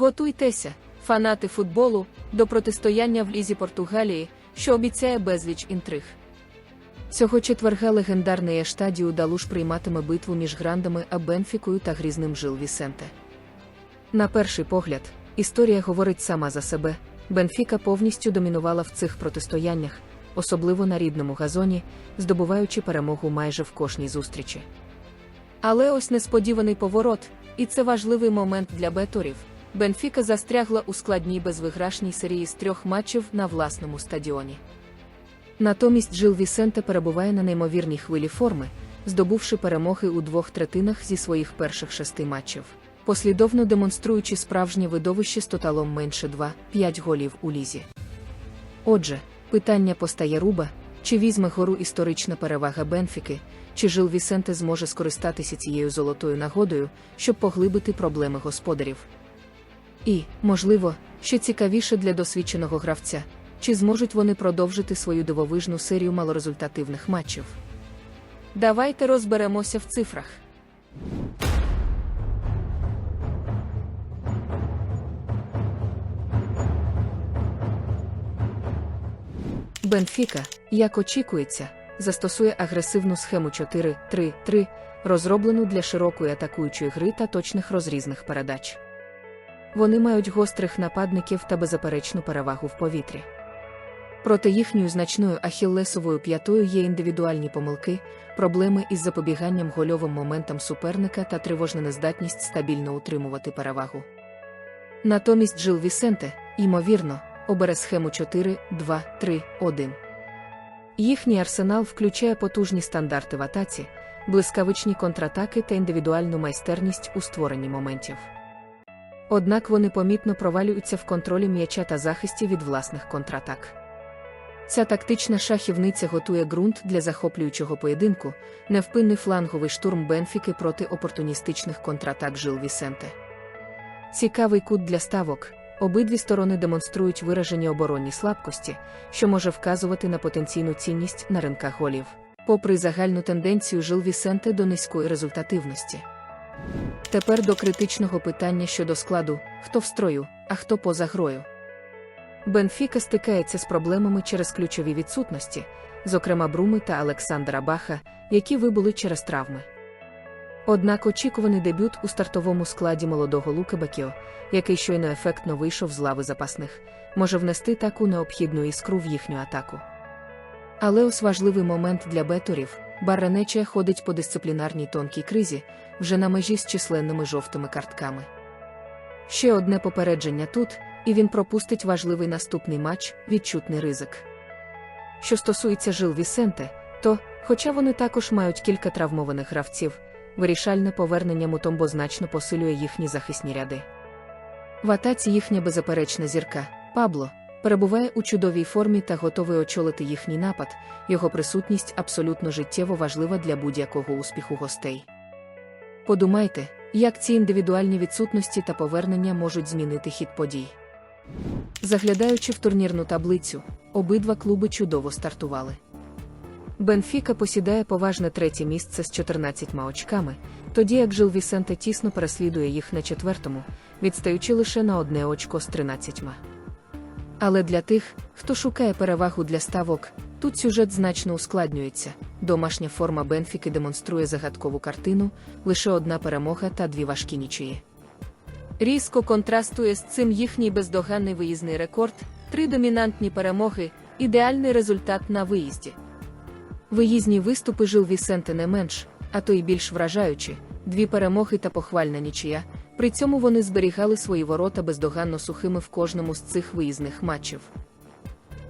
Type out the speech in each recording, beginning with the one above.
Готуйтеся, фанати футболу, до протистояння в лізі Португалії, що обіцяє безліч інтриг. Цього четверга легендарний Ештадіо Далуш прийматиме битву між грандами а Бенфікою та грізним Жил Вісенте. На перший погляд, історія говорить сама за себе. Бенфіка повністю домінувала в цих протистояннях, особливо на рідному газоні, здобуваючи перемогу майже в кожній зустрічі. Але ось несподіваний поворот, і це важливий момент для беторів. Бенфіка застрягла у складній безвиграшній серії з трьох матчів на власному стадіоні. Натомість Жил Вісенте перебуває на неймовірній хвилі форми, здобувши перемоги у двох третинах зі своїх перших шести матчів, послідовно демонструючи справжнє видовище з тоталом менше 2-5 голів у лізі. Отже, питання постає руба, чи візьме гору історична перевага Бенфіки, чи Жил Вісенте зможе скористатися цією золотою нагодою, щоб поглибити проблеми господарів. І, можливо, ще цікавіше для досвідченого гравця, чи зможуть вони продовжити свою дивовижну серію малорезультативних матчів. Давайте розберемося в цифрах. Бенфіка, як очікується, застосує агресивну схему 4-3-3, розроблену для широкої атакуючої гри та точних розрізних передач. Вони мають гострих нападників та беззаперечну перевагу в повітрі. Проте їхньою значною ахіллесовою п'ятою є індивідуальні помилки, проблеми із запобіганням гольовим моментам суперника та тривожна нездатність стабільно утримувати перевагу. Натомість Жил Вісенте, ймовірно, обере схему 4-2-3-1. Їхній арсенал включає потужні стандарти в атаці, блискавичні контратаки та індивідуальну майстерність у створенні моментів. Однак вони помітно провалюються в контролі м'яча та захисті від власних контратак. Ця тактична шахівниця готує ґрунт для захоплюючого поєдинку, невпинний фланговий штурм Бенфіки проти опортуністичних контратак Жил Вісенте. Цікавий кут для ставок. Обидві сторони демонструють виражені оборонні слабкості, що може вказувати на потенційну цінність на ринках голів, попри загальну тенденцію Жил Вісенте до низької результативності. Тепер до критичного питання щодо складу: хто в строю, а хто поза грою. Бенфіка стикається з проблемами через ключові відсутності, зокрема Бруми та Олександра Баха, які вибули через травми. Однак очікуваний дебют у стартовому складі молодого Луки Бакіо, який щойно ефектно вийшов з лави запасних, може внести таку необхідну іскру в їхню атаку. Але ось важливий момент для беторів. Баранече ходить по дисциплінарній тонкій кризі, вже на межі з численними жовтими картками. Ще одне попередження тут, і він пропустить важливий наступний матч відчутний ризик. Що стосується Жил Вісенте, то, хоча вони також мають кілька травмованих гравців, вирішальне повернення Мутомбо значно посилює їхні захисні ряди. В атаці їхня беззаперечна зірка, Пабло, перебуває у чудовій формі та готовий очолити їхній напад, його присутність абсолютно життєво важлива для будь-якого успіху гостей. Подумайте, як ці індивідуальні відсутності та повернення можуть змінити хід подій. Заглядаючи в турнірну таблицю, обидва клуби чудово стартували. Бенфіка посідає поважне третє місце з 14 очками, тоді як Жил Вісенте тісно переслідує їх на четвертому, відстаючи лише на одне очко з 13. Але для тих, хто шукає перевагу для ставок, тут сюжет значно ускладнюється. Домашня форма Бенфіки демонструє загадкову картину, лише одна перемога та дві важкі нічиї. Різко контрастує з цим їхній бездоганний виїзний рекорд, три домінантні перемоги, ідеальний результат на виїзді. Виїзні виступи жил Вісенте не менш, а то й більш вражаючі, дві перемоги та похвальна нічия. При цьому вони зберігали свої ворота бездоганно сухими в кожному з цих виїзних матчів.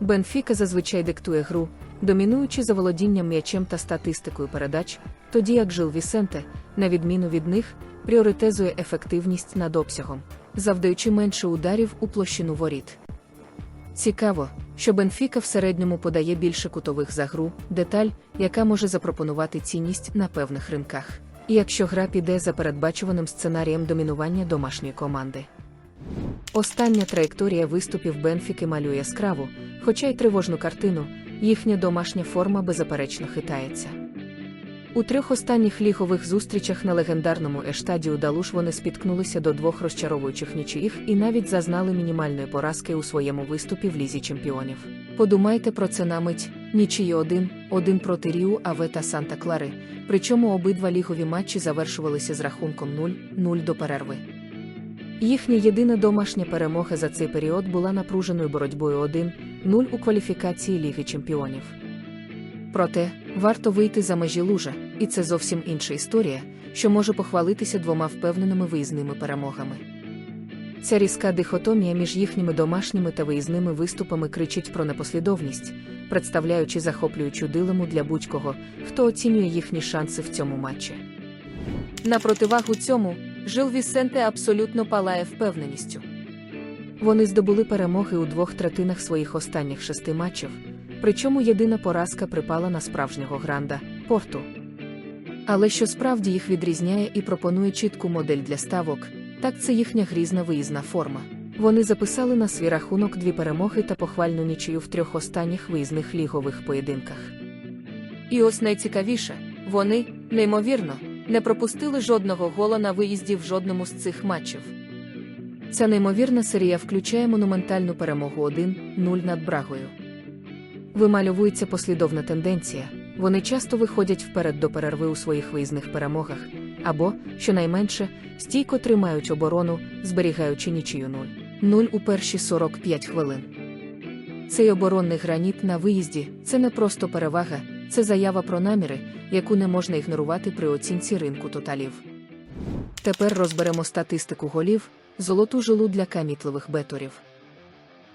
Бенфіка зазвичай диктує гру, домінуючи за володінням м'ячем та статистикою передач, тоді як Жил Вісенте, на відміну від них, пріоритезує ефективність над обсягом, завдаючи менше ударів у площину воріт. Цікаво, що Бенфіка в середньому подає більше кутових за гру, деталь, яка може запропонувати цінність на певних ринках, якщо гра піде за передбачуваним сценарієм домінування домашньої команди. Остання траєкторія виступів Бенфіки малює яскраву, хоча й тривожну картину, їхня домашня форма беззаперечно хитається. У трьох останніх лігових зустрічах на легендарному ештаді Далуш вони спіткнулися до двох розчаровуючих нічиїх і навіть зазнали мінімальної поразки у своєму виступі в лізі чемпіонів. Подумайте про це на мить: нічиї один, один проти Ріу Аве та Санта Клари, причому обидва лігові матчі завершувалися з рахунком 0-0 до перерви. Їхня єдина домашня перемога за цей період була напруженою боротьбою 1-0 у кваліфікації Ліги Чемпіонів. Проте, варто вийти за межі лужа, і це зовсім інша історія, що може похвалитися двома впевненими виїзними перемогами. Ця різка дихотомія між їхніми домашніми та виїзними виступами кричить про непослідовність, представляючи захоплюючу дилему для будь-кого, хто оцінює їхні шанси в цьому матчі. На противагу цьому, Жил Вісенте абсолютно палає впевненістю. Вони здобули перемоги у двох третинах своїх останніх шести матчів, причому єдина поразка припала на справжнього гранда порту. Але що справді їх відрізняє і пропонує чітку модель для ставок, так це їхня грізна виїзна форма. Вони записали на свій рахунок дві перемоги та похвальну нічию в трьох останніх виїзних лігових поєдинках. І ось найцікавіше вони, неймовірно, не пропустили жодного гола на виїзді в жодному з цих матчів. Ця неймовірна серія включає монументальну перемогу 1-0 над Брагою. Вимальовується послідовна тенденція. Вони часто виходять вперед до перерви у своїх виїзних перемогах, або, щонайменше, стійко тримають оборону, зберігаючи нічию 0-0 у перші 45 хвилин. Цей оборонний граніт на виїзді це не просто перевага, це заява про наміри, яку не можна ігнорувати при оцінці ринку тоталів. Тепер розберемо статистику голів, золоту жилу для камітливих беторів.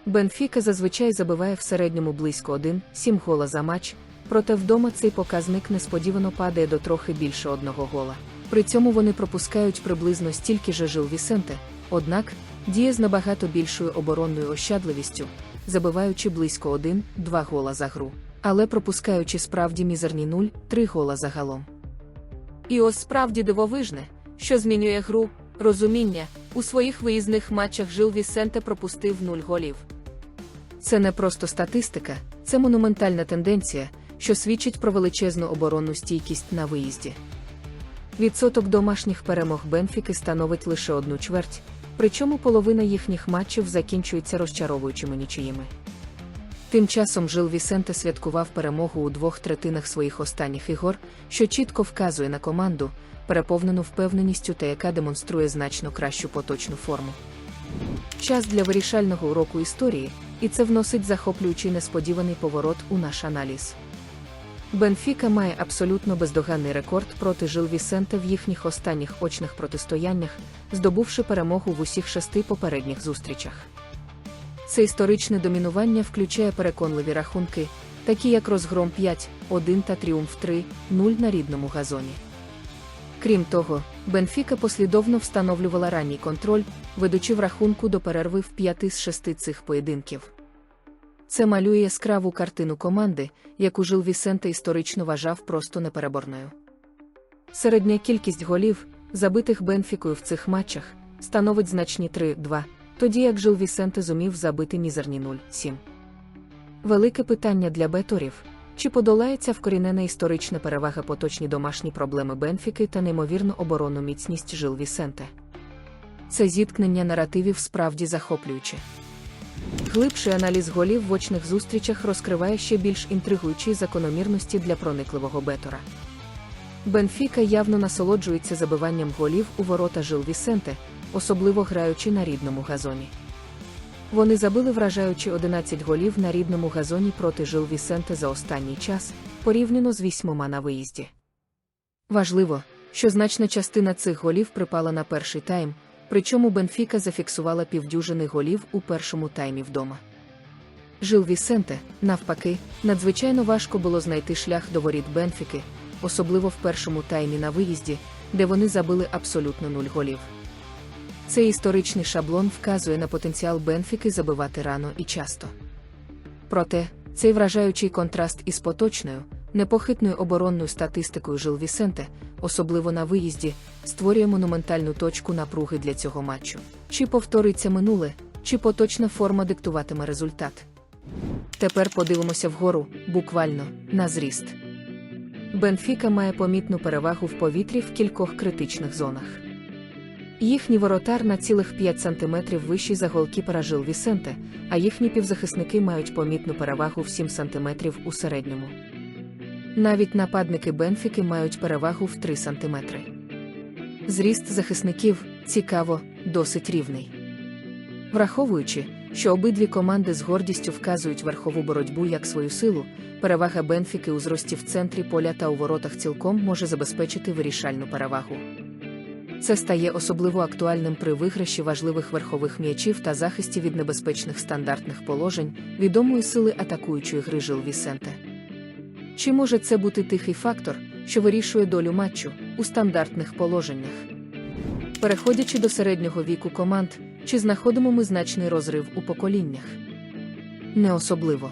Бенфіка зазвичай забиває в середньому близько 1-7 гола за матч, проте вдома цей показник несподівано падає до трохи більше одного гола. При цьому вони пропускають приблизно стільки же жил Вісенте, однак діє з набагато більшою оборонною ощадливістю, забиваючи близько 1-2 гола за гру, але пропускаючи справді мізерні 0-3 гола загалом. І ось справді дивовижне, що змінює гру, розуміння, у своїх виїзних матчах Жил Вісенте пропустив 0 голів. Це не просто статистика, це монументальна тенденція, що свідчить про величезну оборонну стійкість на виїзді. Відсоток домашніх перемог Бенфіки становить лише одну чверть, причому половина їхніх матчів закінчується розчаровуючими нічиїми. Тим часом Жил Вісенте святкував перемогу у двох третинах своїх останніх ігор, що чітко вказує на команду, переповнену впевненістю та яка демонструє значно кращу поточну форму. Час для вирішального уроку історії, і це вносить захоплюючий несподіваний поворот у наш аналіз. Бенфіка має абсолютно бездоганний рекорд проти Жил Вісенте в їхніх останніх очних протистояннях, здобувши перемогу в усіх шести попередніх зустрічах. Це історичне домінування включає переконливі рахунки, такі як розгром 5-1 та тріумф 3-0 на рідному газоні. Крім того, Бенфіка послідовно встановлювала ранній контроль, ведучи в рахунку до перерви в п'яти з шести цих поєдинків. Це малює яскраву картину команди, яку Жил Вісенте історично вважав просто непереборною. Середня кількість голів, забитих Бенфікою в цих матчах, становить значні 3-2, тоді як Жил Вісенте зумів забити мізерні 0-7. Велике питання для беторів. Чи подолається вкорінена історична перевага поточні домашні проблеми Бенфіки та неймовірну оборонну міцність Жил Вісенте? Це зіткнення наративів справді захоплююче. Глибший аналіз голів в очних зустрічах розкриває ще більш інтригуючі закономірності для проникливого бетора. Бенфіка явно насолоджується забиванням голів у ворота Жил Вісенте, особливо граючи на рідному газоні. Вони забили вражаючи 11 голів на рідному газоні проти Жил Вісенте за останній час, порівняно з вісьмома на виїзді. Важливо, що значна частина цих голів припала на перший тайм, причому Бенфіка зафіксувала півдюжини голів у першому таймі вдома. Жил Вісенте, навпаки, надзвичайно важко було знайти шлях до воріт Бенфіки, особливо в першому таймі на виїзді, де вони забили абсолютно нуль голів. Цей історичний шаблон вказує на потенціал Бенфіки забивати рано і часто. Проте, цей вражаючий контраст із поточною, непохитною оборонною статистикою Жил Вісенте, особливо на виїзді, створює монументальну точку напруги для цього матчу. Чи повториться минуле, чи поточна форма диктуватиме результат. Тепер подивимося вгору, буквально, на зріст. Бенфіка має помітну перевагу в повітрі в кількох критичних зонах. Їхній воротар на цілих 5 см вищий за голкіпера Жил Вісенте, а їхні півзахисники мають помітну перевагу в 7 см у середньому. Навіть нападники Бенфіки мають перевагу в 3 см. Зріст захисників цікаво, досить рівний. Враховуючи, що обидві команди з гордістю вказують верхову боротьбу як свою силу, перевага Бенфіки у зрості в центрі поля та у воротах цілком може забезпечити вирішальну перевагу. Це стає особливо актуальним при виграші важливих верхових м'ячів та захисті від небезпечних стандартних положень, відомої сили атакуючої гри Жил Вісенте. Чи може це бути тихий фактор, що вирішує долю матчу у стандартних положеннях? Переходячи до середнього віку команд, чи знаходимо ми значний розрив у поколіннях? Не особливо.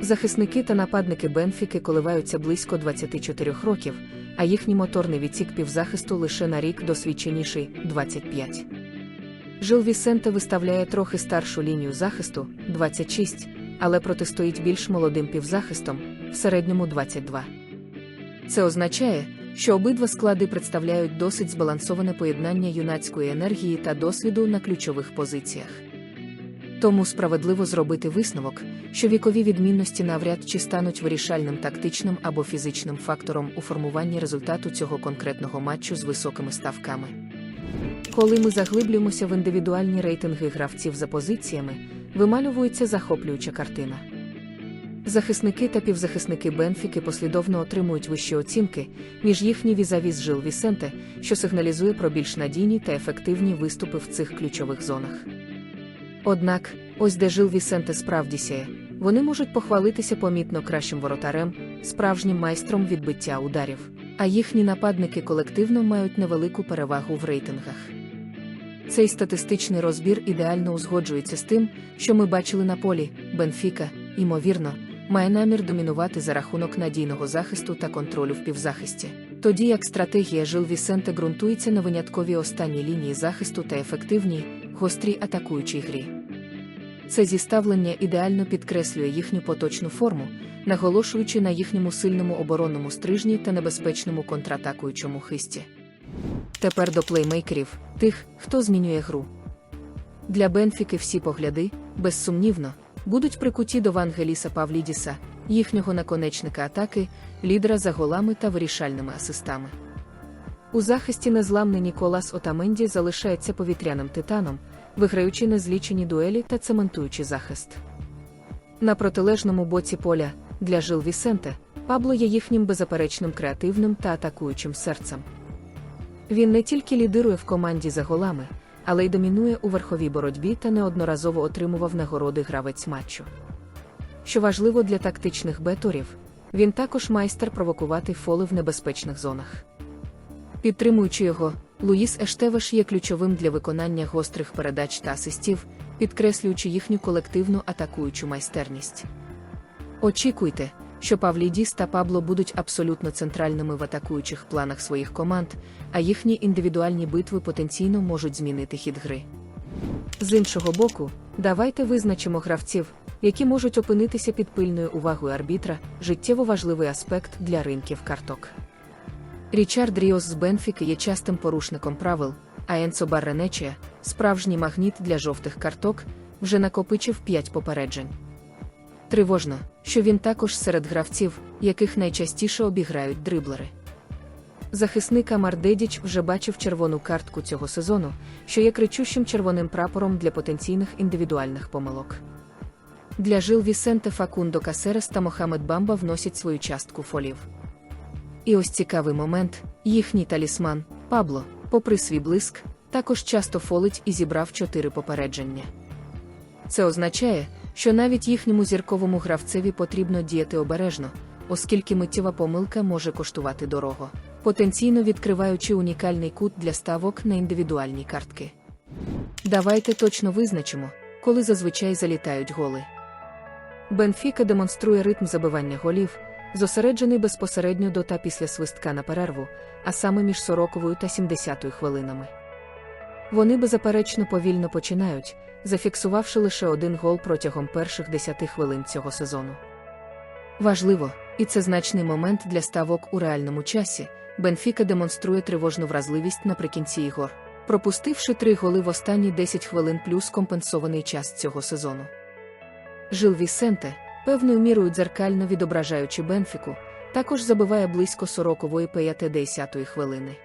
Захисники та нападники Бенфіки коливаються близько 24 років, а їхній моторний відсік півзахисту лише на рік досвідченіший 25. Жил Вісенте виставляє трохи старшу лінію захисту 26, але протистоїть більш молодим півзахистом в середньому 22. Це означає, що обидва склади представляють досить збалансоване поєднання юнацької енергії та досвіду на ключових позиціях. Тому справедливо зробити висновок, що вікові відмінності навряд чи стануть вирішальним тактичним або фізичним фактором у формуванні результату цього конкретного матчу з високими ставками. Коли ми заглиблюємося в індивідуальні рейтинги гравців за позиціями, вималюється захоплююча картина. Захисники та півзахисники Бенфіки послідовно отримують вищі оцінки, між їхні візаві з Жил Вісенте, що сигналізує про більш надійні та ефективні виступи в цих ключових зонах. Однак, ось де Жил Вісенте справді сяє, вони можуть похвалитися помітно кращим воротарем, справжнім майстром відбиття ударів, а їхні нападники колективно мають невелику перевагу в рейтингах. Цей статистичний розбір ідеально узгоджується з тим, що ми бачили на полі, Бенфіка, ймовірно, має намір домінувати за рахунок надійного захисту та контролю в півзахисті. Тоді як стратегія Жил Вісенте ґрунтується на винятковій останній лінії захисту та ефективній, гострій атакуючій грі. Це зіставлення ідеально підкреслює їхню поточну форму, наголошуючи на їхньому сильному оборонному стрижні та небезпечному контратакуючому хисті. Тепер до плеймейкерів, тих, хто змінює гру. Для Бенфіки всі погляди, безсумнівно, будуть прикуті до Вангеліса Павлідіса, їхнього наконечника атаки, лідера за голами та вирішальними асистами. У захисті незламний Ніколас Отаменді залишається повітряним титаном, виграючи незлічені дуелі та цементуючи захист. На протилежному боці поля для Жил Вісенте Пабло є їхнім беззаперечним креативним та атакуючим серцем. Він не тільки лідирує в команді за голами, але й домінує у верховій боротьбі та неодноразово отримував нагороди гравець матчу. Що важливо для тактичних беторів, він також майстер провокувати фоли в небезпечних зонах. Підтримуючи його, Луїс Ештевеш є ключовим для виконання гострих передач та асистів, підкреслюючи їхню колективну атакуючу майстерність. Очікуйте, що Павлідіс та Пабло будуть абсолютно центральними в атакуючих планах своїх команд, а їхні індивідуальні битви потенційно можуть змінити хід гри. З іншого боку, давайте визначимо гравців, які можуть опинитися під пильною увагою арбітра, життєво важливий аспект для ринків карток. Річард Ріос з Бенфіки є частим порушником правил, а Енцо Барренечія, справжній магніт для жовтих карток, вже накопичив 5 попереджень. Тривожно, що він також серед гравців, яких найчастіше обіграють дриблери. Захисник Амар Дедіч вже бачив червону картку цього сезону, що є кричущим червоним прапором для потенційних індивідуальних помилок. Для Жил Вісенте Факундо Касерес та Мохамед Бамба вносять свою частку фолів. І ось цікавий момент: їхній талісман, Пабло, попри свій блиск, також часто фолить і зібрав чотири попередження. Це означає, що навіть їхньому зірковому гравцеві потрібно діяти обережно, оскільки миттєва помилка може коштувати дорого, потенційно відкриваючи унікальний кут для ставок на індивідуальні картки. Давайте точно визначимо, коли зазвичай залітають голи. Бенфіка демонструє ритм забивання голів, зосереджений безпосередньо до та після свистка на перерву, а саме між 40 та 70 хвилинами. Вони беззаперечно повільно починають, зафіксувавши лише один гол протягом перших 10 хвилин цього сезону. Важливо, І це значний момент для ставок у реальному часі. Бенфіка демонструє тривожну вразливість наприкінці ігор, пропустивши три голи в останні 10 хвилин плюс компенсований час цього сезону. Жил Вісенте, певною мірою дзеркально відображаючи Бенфіку, також забиває близько 40-ї 50-ї хвилини.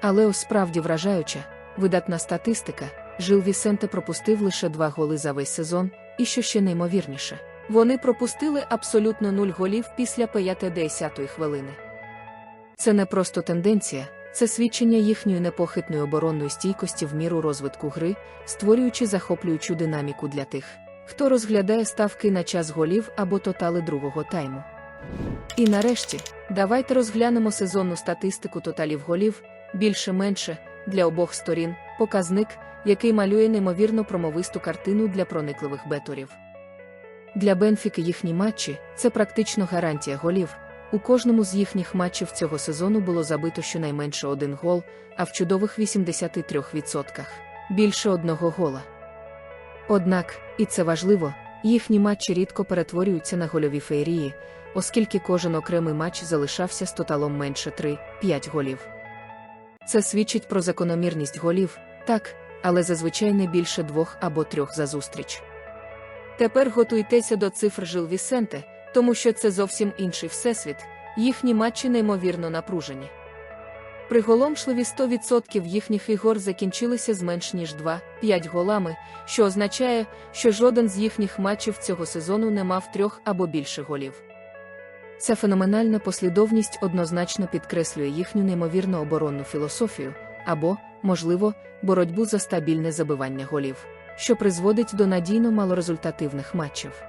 Але ось справді вражаюча, видатна статистика, Жил Вісенте пропустив лише два голи за весь сезон, і що ще неймовірніше, вони пропустили абсолютно нуль голів після 50-ї хвилини. Це не просто тенденція, це свідчення їхньої непохитної оборонної стійкості в міру розвитку гри, створюючи захоплюючу динаміку для тих, хто розглядає ставки на час голів або тотали другого тайму. І нарешті, давайте розглянемо сезонну статистику тоталів голів, більше-менше, для обох сторін, показник, який малює неймовірно промовисту картину для проникливих беторів. Для Бенфіки їхні матчі це практично гарантія голів. У кожному з їхніх матчів цього сезону було забито щонайменше один гол, а в чудових 83% більше одного гола. Однак, і це важливо, їхні матчі рідко перетворюються на гольові феєрії, оскільки кожен окремий матч залишався з тоталом менше 3-5 голів. Це свідчить про закономірність голів, так, але зазвичай не більше двох або трьох за зустріч. Тепер готуйтеся до цифр Жил Вісенте, тому що це зовсім інший всесвіт, їхні матчі неймовірно напружені. Приголомшливі 100% їхніх ігор закінчилися з менш ніж 2-5 голами, що означає, що жоден з їхніх матчів цього сезону не мав трьох або більше голів. Ця феноменальна послідовність однозначно підкреслює їхню неймовірну оборонну філософію або, можливо, боротьбу за стабільне забивання голів, що призводить до надійно малорезультативних матчів.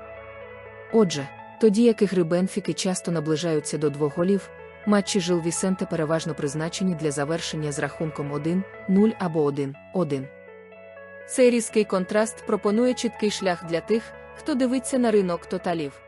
Отже, тоді як ігри Бенфіки часто наближаються до двох голів, матчі Жил Вісенте переважно призначені для завершення з рахунком 1-0 або 1-1. Цей різкий контраст пропонує чіткий шлях для тих, хто дивиться на ринок тоталів.